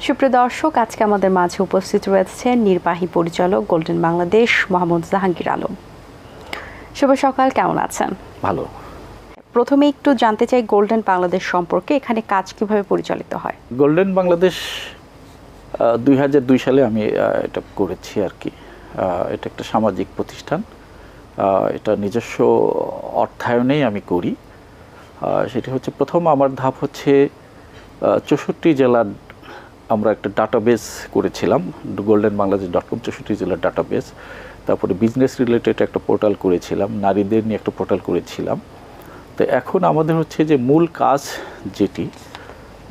সুপ্রিয় দর্শক আজকে আমাদের মাঝে উপস্থিত রয়েছে নির্বাহী পরিচালক গোল্ডেন বাংলাদেশ মোহাম্মদ জাহাঙ্গীর আলম। শুভ সকাল কেমন আছেন? ভালো। প্রথমে একটু জানতে চাই গোল্ডেন বাংলাদেশ সম্পর্কে এখানে কাজ কীভাবে পরিচালিত হয়? গোল্ডেন বাংলাদেশ দুই হাজার দুই সালে আমি এটা করেছি আর কি। আহ, এটা একটা সামাজিক প্রতিষ্ঠান। আহ, এটা নিজস্ব অর্থায়নেই আমি করি। সেটি হচ্ছে প্রথম আমার ধাপ হচ্ছে চৌষট্টি জেলার আমরা একটা ডাটাবেস করেছিলাম গোল্ডেন বাংলাদেশ ডট কম চৌষট্টি জেলার ডাটাবেস তারপরে বিজনেস রিলেটেড একটা পোর্টাল করেছিলাম, নারীদের নিয়ে একটা পোর্টাল করেছিলাম। তো এখন আমাদের হচ্ছে যে মূল কাজ যেটি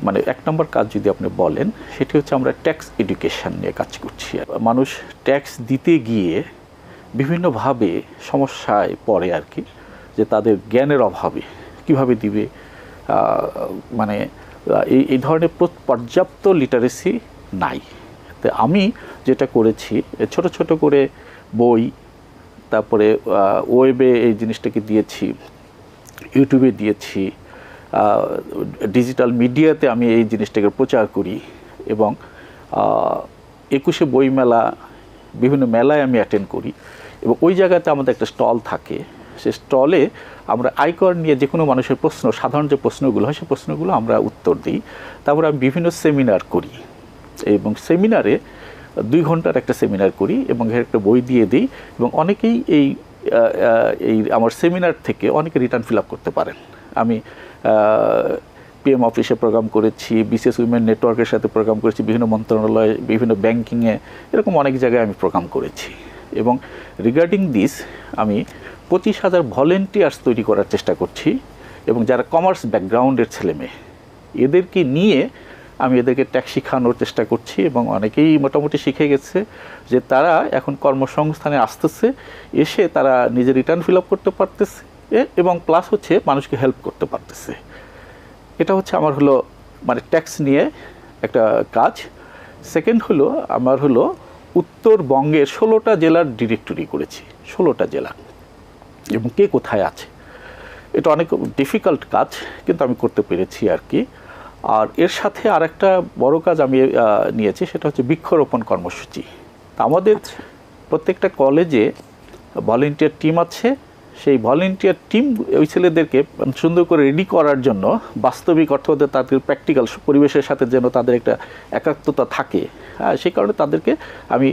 মানে এক নম্বর কাজ যদি আপনি বলেন, সেটি হচ্ছে আমরা ট্যাক্স এডুকেশন নিয়ে কাজ করছি। মানুষ ট্যাক্স দিতে গিয়ে বিভিন্নভাবে সমস্যায় পড়ে আর কি, যে তাদের জ্ঞানের অভাবে। কীভাবে দিবে? মানে এই এই ধরনের প্র- পর্যাপ্ত লিটারেসি নাই। তো আমি যেটা করেছি ছোট ছোট করে বই, তারপরে ওয়েবে এই জিনিসটাকে দিয়েছি ইউটিউবে দিয়েছি ডিজিটাল মিডিয়াতে আমি এই জিনিসটাকে প্রচার করি এবং একুশে বইমেলা বিভিন্ন মেলায় আমি অ্যাটেন্ড করি এবং ওই জায়গাতে আমাদের একটা স্টল থাকে। সে স্টলে আমরা আয়কর নিয়ে যে কোনো মানুষের প্রশ্ন, সাধারণ যে প্রশ্নগুলো হয়, সে প্রশ্নগুলো আমরা উত্তর দিই। তারপরে আমি বিভিন্ন সেমিনার করি এবং সেমিনারে দুই ঘণ্টার একটা সেমিনার করি এবং একটা বই দিয়ে দিই এবং অনেকেই এই এই আমার সেমিনার থেকে অনেকে রিটার্ন ফিল আপ করতে পারেন। আমি পিএম অফিসে প্রোগ্রাম করেছি বিসিএস উইমেন নেটওয়ার্কের সাথে প্রোগ্রাম করেছি, বিভিন্ন মন্ত্রণালয়, বিভিন্ন ব্যাংকিংয়ে এরকম অনেক জায়গায় আমি প্রোগ্রাম করেছি। এবং রিগার্ডিং দিস আমি পঁচিশ হাজার ভলেন্টিয়ার্স তৈরি করার চেষ্টা করছি এবং যারা কমার্স ব্যাকগ্রাউন্ডের ছেলে মেয়ে, এদেরকে নিয়ে আমি এদেরকে ট্যাক্স শিখানোর চেষ্টা করছি এবং অনেকেই মোটামুটি শিখে গেছে যে তারা এখন কর্মসংস্থানে আসতেছে, এসে তারা নিজের রিটার্ন ফিল আপ করতে পারতেছে এবং প্লাস হচ্ছে মানুষকে হেল্প করতে পারতেছে। এটা হচ্ছে আমার হলো মানে ট্যাক্স নিয়ে একটা কাজ। সেকেন্ড হলো, আমার হলো উত্তরবঙ্গের ষোলোটা জেলার ডিরেক্টরি করেছি, ষোলোটা জেলা। এবং কে কোথায় আছে। এটা অনেক ডিফিকাল্ট কাজ কিন্তু আমি করতে পেরেছি আর কি। আর এর সাথে আরেকটা বড় কাজ আমি নিয়েছি সেটা হচ্ছে বৃক্ষরোপণ কর্মসূচি। আমাদের প্রত্যেকটা কলেজে ভলেন্টিয়ার টিম আছে। সেই ভলেন্টিয়ার টিম ওই ছেলেদেরকে সুন্দর করে রেডি করার জন্য বাস্তবিক অর্থ তাদের প্র্যাকটিক্যাল পরিবেশের সাথে যেন তাদের একটা একাত্মতা থাকে হ্যাঁ সেই কারণে তাদেরকে আমি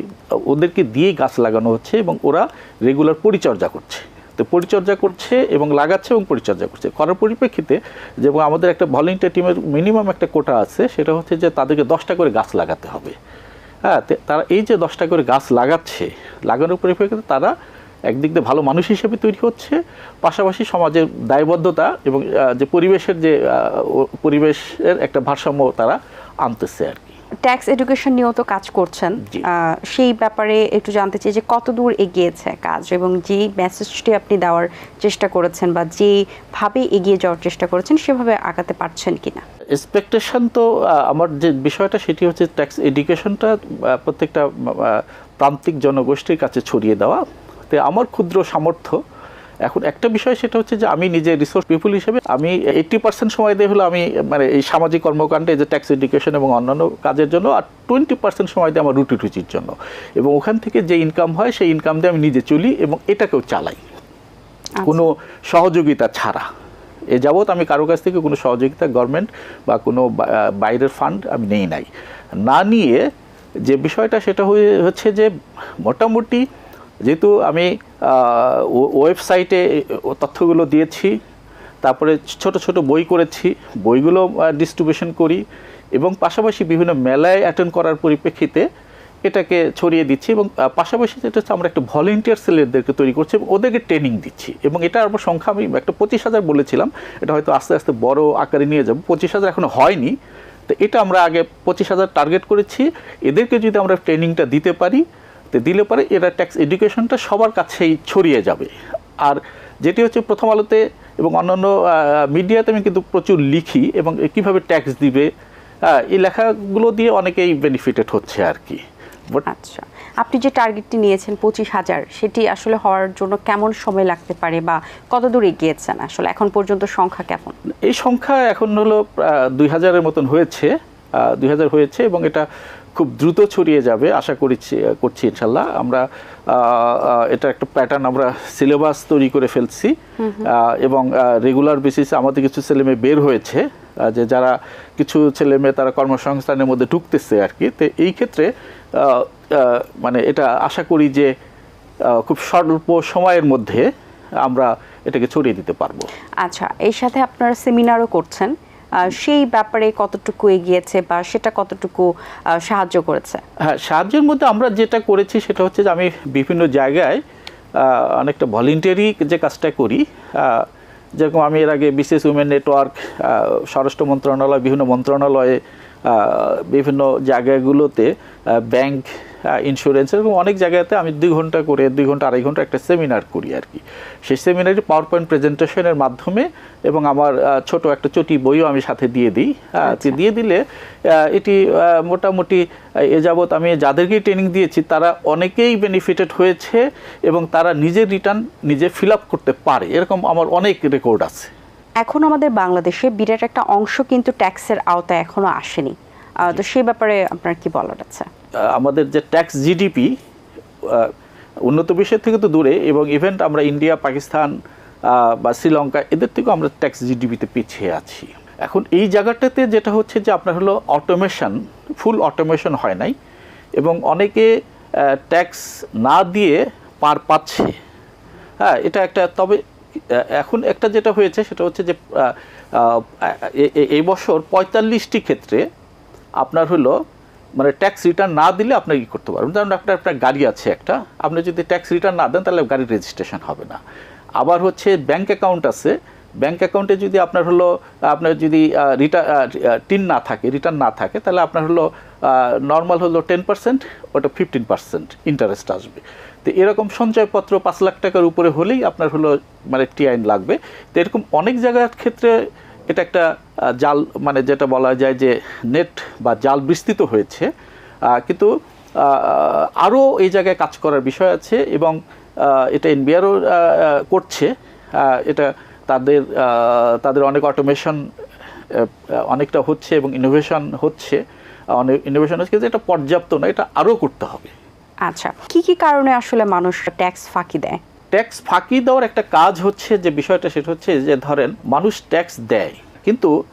ওদেরকে দিয়েই গাছ লাগানো হচ্ছে এবং ওরা রেগুলার পরিচর্যা করছে। তো পরিচর্যা করছে এবং লাগাচ্ছে এবং পরিচর্যা করছে। করার পরিপ্রেক্ষিতে যেমন আমাদের একটা ভলেন্টিয়ার টিমের মিনিমাম একটা কোটা আছে, সেটা হচ্ছে যে তাদেরকে দশটা করে গাছ লাগাতে হবে। হ্যাঁ তারা এই যে দশটা করে গাছ লাগাচ্ছে, লাগানোর পরিপ্রেক্ষিতে তারা একদিক দিয়ে ভালো মানুষ হিসেবে তৈরি হচ্ছে, পাশাপাশি সমাজের দায়বদ্ধতা এবং যে পরিবেশের যে পরিবেশের একটা ভারসাম্য তারা আনতেছে আর ট্যাক্স এডুকেশন নিয়েও তো কাজ করছেন। সেই ব্যাপারে একটু জানতে চাই যে কত দূর এগিয়েছে কাজ এবং যে মেসেজটি আপনি দেওয়ার চেষ্টা করেছেন বা যেভাবে এগিয়ে যাওয়ার চেষ্টা করেছেন সেভাবে আগাতে পারছেন কিনা? এক্সপেকটেশন তো আমার যে বিষয়টা সেটি হচ্ছে ট্যাক্স এডুকেশনটা প্রত্যেকটা প্রান্তিক জনগোষ্ঠীর কাছে ছড়িয়ে দেওয়া। তো আমার ক্ষুদ্র সামর্থ্য এখন একটা বিষয় সেটা হচ্ছে যে আমি নিজে রিসোর্স পিপুল হিসেবে আমি এইট্টি পার্সেন্ট সময় দিয়ে হলো আমি মানে এই সামাজিক কর্মকাণ্ডে যে ট্যাক্স এডুকেশন এবং অন্যান্য কাজের জন্য আর টোয়েন্টি পার্সেন্ট সময় দিয়ে আমার রুটি রুচির জন্য। এবং ওখান থেকে যে ইনকাম হয় সেই ইনকাম দিয়ে আমি নিজে চলি এবং এটাকেও চালাই। কোনো সহযোগিতা ছাড়া। এ যাবৎ আমি কারও কাছ থেকে কোনো সহযোগিতা গভর্নমেন্ট বা কোনো বাইরের ফান্ড আমি নেই নাই। না নিয়ে যে বিষয়টা সেটা হয়ে হচ্ছে যে মোটামুটি যেহেতু আমি ওয়েবসাইটে তথ্যগুলো দিয়েছি, তারপরে ছোট ছোট বই করেছি, বইগুলো ডিস্ট্রিবিউশন করি এবং পাশাপাশি বিভিন্ন মেলায় অ্যাটেন্ড করার পরিপ্রেক্ষিতে এটাকে ছড়িয়ে দিচ্ছি এবং পাশাপাশি যেটা হচ্ছে আমরা একটা ভলেন্টিয়ার সেলেরদেরকে তৈরি করছি এবং ওদেরকে ট্রেনিং দিচ্ছি এবং এটা আমার সংখ্যা আমি একটা পঁচিশ হাজার বলেছিলাম, এটা হয়তো আস্তে আস্তে বড় আকারে নিয়ে যাব, পঁচিশ হাজার এখনও হয়নি, তো এটা আমরা আগে পঁচিশ হাজার টার্গেট করেছি, এদেরকে যদি আমরা ট্রেনিংটা দিতে পারি তো দিলে পরে এরা ট্যাক্স এডুকেশনটা সবার কাছেই ছড়িয়ে যাবে। আর যেটি হচ্ছে প্রথম আলোতে এবং অন্যান্য মিডিয়াতে আমি কিন্তু প্রচুর লিখি এবং কীভাবে ট্যাক্স দিবে এই লেখাগুলো দিয়ে অনেকেই বেনিফিটেড হচ্ছে আর কি। আচ্ছা। আপনি যে টার্গেটটি নিয়েছেন পঁচিশ হাজার সেটি আসলে হওয়ার জন্য কেমন সময় লাগতে পারে বা কত দূর এগিয়েছেন আসলে? এখন পর্যন্ত সংখ্যা কেমন? এই সংখ্যা এখন হলো দুই হাজারের মতন হয়েছে দুই হাজার হয়েছে এবং এটা খুব দ্রুত ছড়িয়ে যাবে আশা করেছি করছি ইনশাল্লাহ। আমরা এটা একটা প্যাটার্ন আমরা সিলেবাস তৈরি করে ফেলছি। এবং রেগুলার বেসিসে আমাদের কিছু ছেলেমেয়ে বের হয়েছে যে যারা কিছু ছেলেমেয়ে তারা কর্মসংস্থানের মধ্যে ঢুকতেছে আর কি। তো এই ক্ষেত্রে মানে এটা আশা করি যে খুব স্বল্প সময়ের মধ্যে আমরা এটাকে ছড়িয়ে দিতে পারব। আচ্ছা এর সাথে আপনারা সেমিনারও করছেন। সেই ব্যাপারে কতটুকু এগিয়েছে বা সেটা কতটুকু সাহায্য করেছে? হ্যাঁ সাহায্যের মধ্যে আমরা যেটা করেছি সেটা হচ্ছে যে আমি বিভিন্ন জায়গায় অনেকটা ভলেন্টারি যে কাজটা করি যেরকম আমি এর আগে বিশেষ উইমেন নেটওয়ার্ক স্বরাষ্ট্র মন্ত্রণালয়, বিভিন্ন মন্ত্রণালয়ে বিভিন্ন জায়গাগুলোতে ব্যাংক ইন্স্যুরেন্স এরকম অনেক জায়গাতে আমি দুই ঘণ্টা করে দুই ঘণ্টা আড়াই ঘণ্টা একটা সেমিনার করি আর কি। সেই সেমিনারে পাওয়ার পয়েন্ট প্রেজেন্টেশনের মাধ্যমে এবং আমার ছোট একটা চটি বইও আমি সাথে দিয়ে দিই। আহ, দিয়ে দিলে এটি মোটামুটি এ যাবৎ আমি যাদেরকেই ট্রেনিং দিয়েছি তারা অনেকেই বেনিফিটেড হয়েছে এবং তারা নিজের রিটার্ন নিজে ফিল আপ করতে পারে। এরকম আমার অনেক রেকর্ড আছে। এখন আমাদের বাংলাদেশে বিরাট একটা অংশ কিন্তু ট্যাক্সের আওতায় এখনও আসেনি। তো সেই ব্যাপারে আপনার কি বলার আছে? আমাদের যে ট্যাক্স জিডিপি উন্নত বিশ্বের থেকে তো দূরে এবং ইভেন্ট আমরা ইন্ডিয়া, পাকিস্তান বা শ্রীলঙ্কা, এদের থেকেও আমরা ট্যাক্স জিডিপিতে পিছিয়ে আছি। এখন এই জায়গাটাতে যেটা হচ্ছে যে আপনার হলো অটোমেশন, ফুল অটোমেশন হয় নাই এবং অনেকে ট্যাক্স না দিয়ে পার পাচ্ছে। হ্যাঁ এটা একটা, তবে এখন একটা যেটা হয়েছে সেটা হচ্ছে যে এই বছর পঁয়তাল্লিশটি ক্ষেত্রে আপনার হলো মানে ট্যাক্স রিটার্ন না দিলে আপনার কী করতে পারবেন। যেমন আপনার আপনার গাড়ি আছে একটা, আপনি যদি ট্যাক্স রিটার্ন না দেন তাহলে গাড়ির রেজিস্ট্রেশন হবে না। আবার হচ্ছে ব্যাংক অ্যাকাউন্ট আছে ব্যাংক অ্যাকাউন্টে যদি আপনার হলো, আপনার যদি রিটার্ন টিন না থাকে রিটার্ন না থাকে, তাহলে আপনার হলো নর্মাল হলো টেন পার্সেন্ট ওটা ফিফটিন পার্সেন্ট ইন্টারেস্ট আসবে। তো এরকম সঞ্চয়পত্র পাঁচ লাখ টাকার উপরে হলেই আপনার হলো মানে টি আইন লাগবে। তো এরকম অনেক জায়গার ক্ষেত্রে এটা একটা জাল মানে যেটা বলা যায় যে নেট বা জাল বিস্তৃত হয়েছে। কিন্তু আরও এই জায়গায় কাজ করার বিষয় আছে এবং এটা এনবিআরও করছে। এটা তাদের তাদের অনেক অটোমেশন অনেকটা হচ্ছে এবং ইনোভেশন হচ্ছে। অনেক ইনোভেশন হচ্ছে কিন্তু এটা পর্যাপ্ত না এটা আরও করতে হবে। আচ্ছা কি কি কারণে আসলে মানুষ ট্যাক্স ফাঁকি দেয়? ট্যাক্স ফাঁকি দেওয়ার একটা কাজ হচ্ছে যে বিষয়টা সেটা হচ্ছে যে ধরেন মানুষ ট্যাক্স দেয় কিন্তু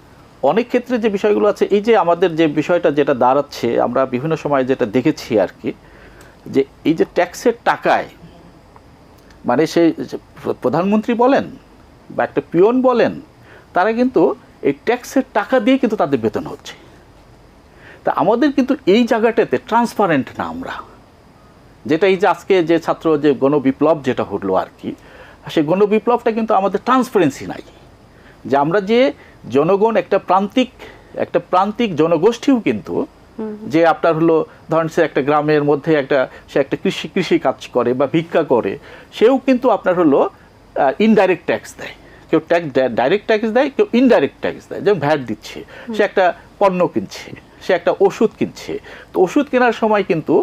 অনেক ক্ষেত্রে যে বিষয়গুলো আছে এই যে আমাদের যে বিষয়টা যেটা দাঁড়াচ্ছে আমরা বিভিন্ন সময় যেটা দেখেছি আর কি যে এই যে ট্যাক্সের টাকায় মানে সেই প্রধানমন্ত্রী বলেন বা একটা পিয়ন বলেন তারা কিন্তু এই ট্যাক্সের টাকা দিয়ে কিন্তু তাদের বেতন হচ্ছে। তা আমাদের কিন্তু এই জায়গাটাতে ট্রান্সপারেন্ট না আমরা। যেটা এই যে আজকে যে ছাত্র যে গণবিপ্লব যেটা হলো আর কি সেই গণবিপ্লবটা কিন্তু আমাদের ট্রান্সপারেন্সি নাই। যে আমরা যে জনগণ একটা প্রান্তিক একটা প্রান্তিক জনগোষ্ঠীও কিন্তু যে আপনার হলো ধরেন সে একটা গ্রামের মধ্যে একটা সে একটা কৃষি কৃষি কাজ করে বা ভিক্ষা করে সেও কিন্তু আপনার হলো ইনডাইরেক্ট ট্যাক্স দেয়। কেউ ট্যাক্স ডাইরেক্ট ট্যাক্স দেয় কেউ ইনডাইরেক্ট ট্যাক্স দেয় যেমন ভ্যাট দিচ্ছে সে একটা পণ্য কিনছে। সে একটা ওষুধ কিনছে। তো ওষুধ কেনার সময় কিন্তু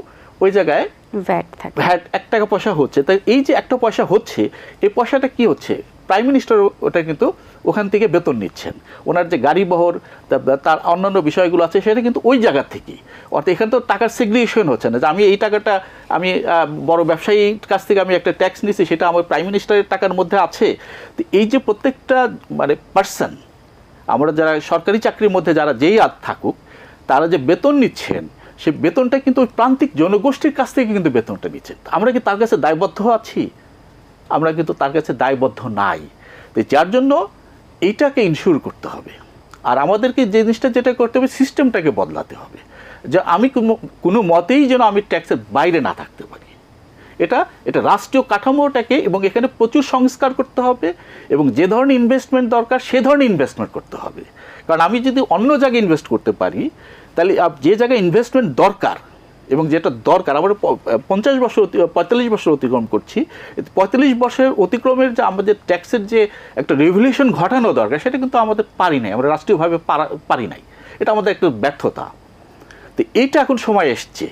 ওই জায়গায় ভ্যাট থাকে। ভ্যাট এক টাকা পয়সা হচ্ছে। তাই এই যে একটা পয়সা হচ্ছে এই পয়সাটা কি হচ্ছে? প্রাইম মিনিস্টার ওটা কিন্তু ওখান থেকে বেতন নিচ্ছেন। ওনার যে গাড়ি বহর তার অন্যান্য বিষয়গুলো আছে সেটা কিন্তু ওই জায়গা থেকেই অর্থাৎ এখানে তো টাকার সেগ্রিগেশন হচ্ছে না। যে আমি এই টাকাটা আমি বড় ব্যবসায়ীর কাছ থেকে আমি একটা ট্যাক্স নিচ্ছি সেটা আমার প্রাইম মিনিস্টারের টাকার মধ্যে আছে। তো এই যে প্রত্যেকটা মানে পার্সন আমরা যারা সরকারি চাকরির মধ্যে যারা যেই আর থাকুক তারা যে বেতন নিচ্ছেন, সে বেতনটা কিন্তু ওই প্রান্তিক জনগোষ্ঠীর কাছ থেকে কিন্তু বেতনটা নিচ্ছেন আমরা কি তার কাছে দায়বদ্ধ আছি? আমরা কিন্তু তার কাছে দায়বদ্ধ নাই। তো যার জন্য এইটাকে ইনশিওর করতে হবে। আর আমাদেরকে যে জিনিসটা যেটা করতে হবে সিস্টেমটাকে বদলাতে হবে। যে আমি কোনো- কোনো মতেই যেন আমি ট্যাক্সের বাইরে না থাকতে পারি। এটা এটা রাষ্ট্রীয় কাঠামোটাকে এবং এখানে প্রচুর সংস্কার করতে হবে এবং যে ধরনের ইনভেস্টমেন্ট দরকার, সে ধরনের ইনভেস্টমেন্ট করতে হবে। কারণ আমি যদি অন্য জায়গায় ইনভেস্ট করতে পারি তাহলে যে জায়গায় ইনভেস্টমেন্ট দরকার এবং যেটা দরকার, আমরা পঞ্চাশ বছর অতি- পঁয়তাল্লিশ বছর অতিক্রম করছি পঁয়তাল্লিশ বছরের অতিক্রমের যে আমাদের ট্যাক্সের যে একটা রেভলিউশন ঘটানো দরকার, সেটা কিন্তু আমাদের পারি নাই, আমরা রাষ্ট্রীয়ভাবে পারা- নাই। এটা আমাদের একটা ব্যর্থতা। তো এইটা এখন সময় এসছে।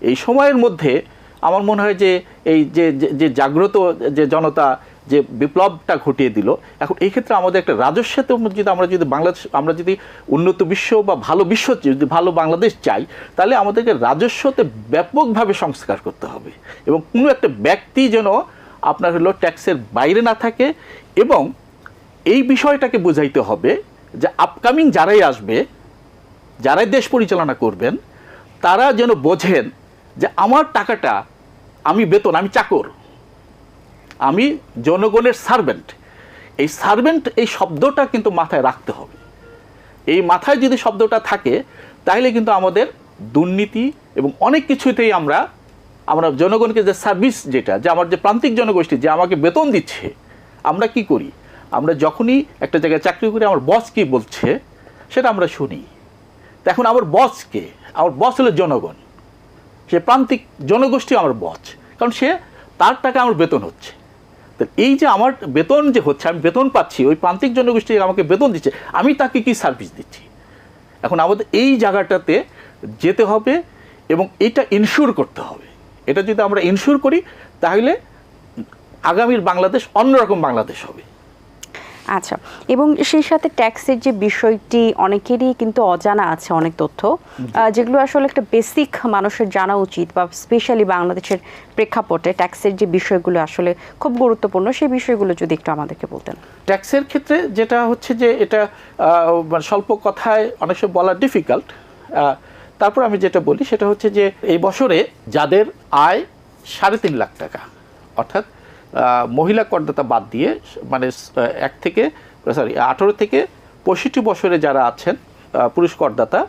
এই সময়ের মধ্যে আমার মনে হয় যে এই যে- যে জাগ্রত যে জনতা যে বিপ্লবটা ঘটিয়ে দিল, এখন এই ক্ষেত্রে আমাদের একটা রাজস্বের মধ্যে যদি আমরা যদি বাংলাদেশ, আমরা যদি উন্নত বিশ্ব বা ভালো বিশ্ব যদি ভালো বাংলাদেশ চাই, তাহলে আমাদেরকে রাজস্বতে ব্যাপকভাবে সংস্কার করতে হবে। এবং কোনো একটা ব্যক্তি যেন আপনার হলো ট্যাক্সের বাইরে না থাকে এবং এই বিষয়টাকে বুঝাইতে হবে যে আপকামিং যারাই আসবে, যারাই দেশ পরিচালনা করবেন, তারা যেন বোঝেন যে আমার টাকাটা আমি বেতন, আমি চাকর। আমি জনগণের সার্ভেন্ট এই সার্ভেন্ট এই শব্দটা কিন্তু মাথায় রাখতে হবে। এই মাথায় যদি শব্দটা থাকে তাহলে কিন্তু আমাদের দুর্নীতি এবং অনেক কিছুতেই আমরা আমরা জনগণকে যে সার্ভিস যেটা, যে আমার যে প্রান্তিক জনগোষ্ঠী যে আমাকে বেতন দিচ্ছে, আমরা কি করি? আমরা যখনই একটা জায়গায় চাকরি করি, আমার বস কি বলছে, সেটা আমরা শুনি। এখন আমার বসকে আমার বস হলো জনগণ। সে প্রান্তিক জনগোষ্ঠী আমার বস কারণ সে তার টাকা আমার বেতন হচ্ছে। এই যে আমার বেতন যে হচ্ছে, আমি বেতন পাচ্ছি, ওই প্রান্তিক জনগোষ্ঠী আমাকে বেতন দিচ্ছে, আমি তাকে কি সার্ভিস দিচ্ছি? এখন আমাদের এই জায়গাটাতে যেতে হবে এবং এটা ইনস্যুর করতে হবে। এটা যদি আমরা ইনস্যুর করি, তাহলে আগামীর বাংলাদেশ অন্যরকম বাংলাদেশ হবে। আচ্ছা এবং সেই সাথে ট্যাক্সের যে বিষয়টি অনেকেরই কিন্তু অজানা আছে অনেক তথ্য। যেগুলো আসলে একটা বেসিক মানুষের জানা উচিত বা স্পেশালি বাংলাদেশের প্রেক্ষাপটে ট্যাক্সের যে বিষয়গুলো আসলে খুব গুরুত্বপূর্ণ সেই বিষয়গুলো যদি একটু আমাদেরকে বলতেন। ট্যাক্সের ক্ষেত্রে যেটা হচ্ছে যে এটা মানে স্বল্প কথায় অনেক সময় বলা ডিফিকাল্ট তারপর আমি যেটা বলি সেটা হচ্ছে যে এই বছরে যাদের আয় সাড়ে তিন লাখ টাকা অর্থাৎ মহিলা করদাতা বাদ দিয়ে মানে এক থেকে সরি আঠেরো থেকে পঁয়ষট্টি বছরে যারা আছেন পুরুষ করদাতা,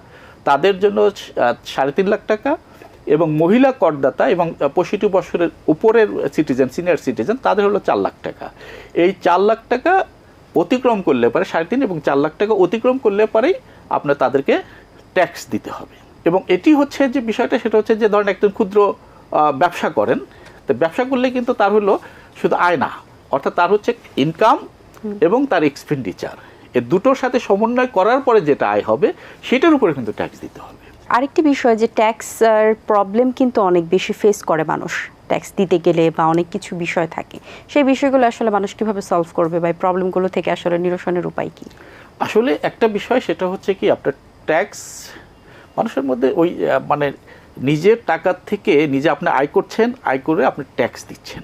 তাদের জন্য সাড়ে তিন লাখ টাকা এবং মহিলা করদাতা এবং পঁয়ষট্টি বছরের উপরের সিটিজেন সিনিয়র সিটিজেন তাদের হলো চার লাখ টাকা। এই চার লাখ টাকা অতিক্রম করলে পারে সাড়ে তিন এবং চার লাখ টাকা অতিক্রম করলে পারেই আপনার তাদেরকে ট্যাক্স দিতে হবে। এবং এটি হচ্ছে যে বিষয়টা, সেটা হচ্ছে যে ধরেন একজন ক্ষুদ্র ব্যবসা করেন, তো ব্যবসা করলে কিন্তু তার হলো শুধু আয় না অর্থাৎ তার হচ্ছে ইনকাম এবং তার এক্সপেন্ডিচার এ দুটোর সাথে সমন্বয় করার পরে যেটা আয় হবে সেটার উপরে কিন্তু ট্যাক্স দিতে হবে। আরেকটি বিষয় যে ট্যাক্স প্রবলেম কিন্তু অনেক বেশি ফেস করে মানুষ। ট্যাক্স দিতে গেলে বা অনেক কিছু বিষয় থাকে। সেই বিষয়গুলো আসলে মানুষ কীভাবে সলভ করবে বা এই প্রবলেমগুলো থেকে আসলে নিরসনের উপায় কি? আসলে একটা বিষয় সেটা হচ্ছে কি আপনার ট্যাক্স মানুষের মধ্যে ওই মানে নিজের টাকার থেকে নিজে আপনি আয় করছেন আয় করে আপনি ট্যাক্স দিচ্ছেন।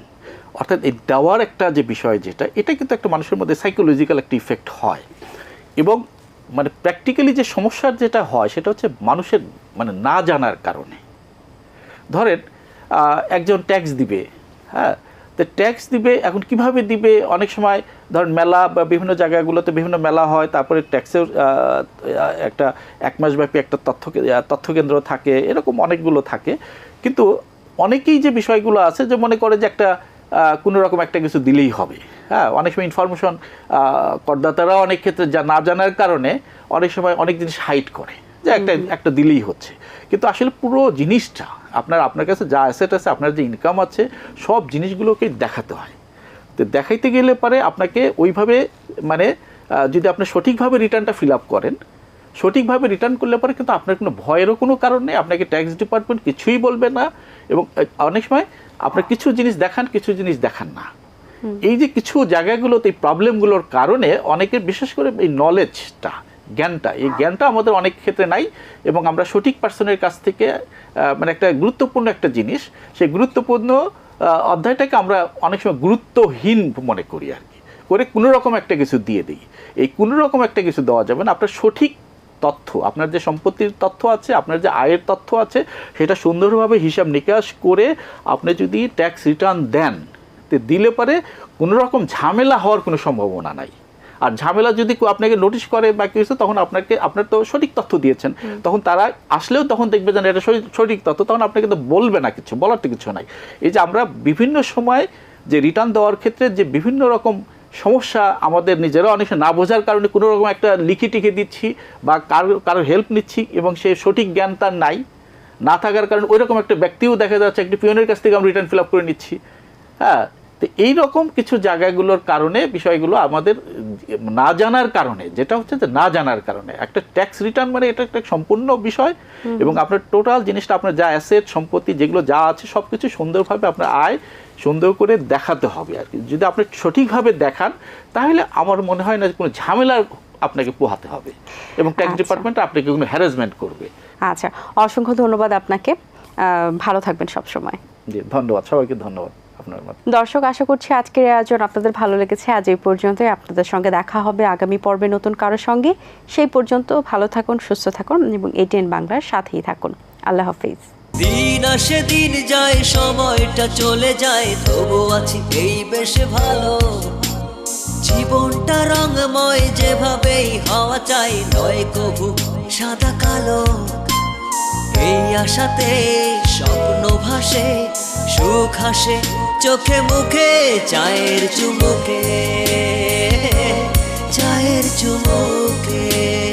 অর্থাৎ এই দেওয়ার একটা যে বিষয় যেটা, এটা কিন্তু একটা মানুষের মধ্যে সাইকোলজিক্যাল একটা ইফেক্ট হয়। এবং মানে প্র্যাকটিক্যালি যে সমস্যার যেটা হয়, সেটা হচ্ছে মানুষের মানে না জানার কারণে। ধরেন একজন ট্যাক্স দিবে হ্যাঁ? তো ট্যাক্স দিবে, এখন কীভাবে দিবে? অনেক সময় ধরেন মেলা বা বিভিন্ন জায়গাগুলোতে বিভিন্ন মেলা হয়, তারপরে ট্যাক্সের একটা এক মাসব্যাপী একটা তথ্য তথ্যকেন্দ্র থাকে, এরকম অনেকগুলো থাকে। কিন্তু অনেকেই যে বিষয়গুলো আছে, যে মনে করে যে একটা কোনো রকম একটা কিছু দিলেই হবে। হ্যাঁ অনেক সময় ইনফরমেশন করদাতারা অনেক ক্ষেত্রে যা না জানার কারণে অনেক সময় অনেক জিনিস হাইট করে। যে একটা একটা দিলেই হচ্ছে। কিন্তু আসলে পুরো জিনিসটা আপনার আপনার কাছে যা অ্যাসেট আছে আপনার যে ইনকাম আছে সব জিনিসগুলোকে দেখাতে হয়। তো দেখাইতে গেলে পারে আপনাকে ওইভাবে মানে যদি আপনি সঠিকভাবে রিটার্নটা ফিল আপ করেন সঠিকভাবে রিটার্ন করলে পরে কিন্তু আপনার কোনো ভয়েরও কোনো কারণ নেই আপনাকে ট্যাক্স ডিপার্টমেন্ট কিছুই বলবে না এবং অনেক সময় আপনার কিছু জিনিস দেখান কিছু জিনিস দেখান না। এই যে কিছু জায়গাগুলোতে এই প্রবলেমগুলোর কারণে অনেকের বিশেষ করে এই নলেজটা জ্ঞানটা এই জ্ঞানটা আমাদের অনেক ক্ষেত্রে নাই এবং আমরা সঠিক পার্সনের কাছ থেকে মানে একটা গুরুত্বপূর্ণ একটা জিনিস সেই গুরুত্বপূর্ণ অধ্যায়টাকে আমরা অনেক সময় গুরুত্বহীন মনে করি আর কি। করে কোনো রকম একটা কিছু দিয়ে দিই। এই কোনো রকম একটা কিছু দেওয়া যাবে না। আপনার সঠিক তথ্য। আপনার যে সম্পত্তির তথ্য আছে আপনার যে আয়ের তথ্য আছে সেটা সুন্দরভাবে হিসাব নিকাশ করে আপনি যদি ট্যাক্স রিটার্ন দেন তো দিলে পারে কোনো রকম ঝামেলা হওয়ার কোনো সম্ভাবনা নাই। আর ঝামেলা যদি আপনাকে নোটিশ করে বা কিছু তখন আপনাকে আপনার তো সঠিক তথ্য দিয়েছেন। তখন তারা আসলেও তখন দেখবে যে না, এটা সঠিক- তথ্য তখন আপনাকে কিন্তু বলবে না কিছু বলার তো কিছু নাই। এই যে আমরা বিভিন্ন সময় যে রিটার্ন দেওয়ার ক্ষেত্রে যে বিভিন্ন রকম সমস্যা আমাদের নিজেরা অনেক না বোঝার কারণে কোনো রকম একটা লিখি দিচ্ছি বা কারও, কারোর হেল্প নিচ্ছি এবং সে সঠিক জ্ঞান তার নাই। না থাকার কারণে ওইরকম একটা ব্যক্তিও দেখা যাচ্ছে, একটি পিয়নের কাছ থেকে আমি রিটার্ন ফিল আপ করে নিচ্ছি। হ্যাঁ তো এই রকম কিছু জায়গাগুলোর কারণে বিষয়গুলো আমাদের না জানার কারণে যেটা হচ্ছে যে না জানার কারণে। একটা ট্যাক্স রিটার্ন মানে এটা একটা সম্পূর্ণ বিষয় এবং আপনার টোটাল জিনিসটা আপনার যা অ্যাসেট সম্পত্তি যেগুলো যা আছে সব কিছু সুন্দরভাবে আপনার আয় সুন্দর করে দেখাতে হবে আর কি। যদি আপনি সঠিকভাবে দেখান তাহলে আমার মনে হয় না যে কোনো ঝামেলা আপনাকে পোহাতে হবে এবং ট্যাক্স আচ্ছা। ডিপার্টমেন্ট আপনাকে কোনো হ্যারাসমেন্ট করবে। আচ্ছা অসংখ্য ধন্যবাদ আপনাকে। ভালো থাকবেন সব সময় জি ধন্যবাদ সবাইকে ধন্যবাদ। আপনার দর্শক আশা করছি আজকের আয়োজন আপনাদের ভালো লেগেছে। আজ এই পর্যন্তই। আপনাদের সঙ্গে দেখা হবে আগামী পর্বে নতুন কারোর সঙ্গে। সেই পর্যন্ত ভালো থাকুন সুস্থ থাকুন এবং এটিএন বাংলার সাথেই থাকুন। আল্লাহ হাফিজ। দিন আসে দিন যায় সময়টা চলে যায় তবু আছি এই বেশ ভালো। জীবনটা রঙময় যেভাবেই হওয়া চাই নয় কবু সাদা কালো। এই আশাতে স্বপ্ন ভাসে সুখ হাসে চোখে মুখে চায়ের চুমুকে চায়ের চুমুকে।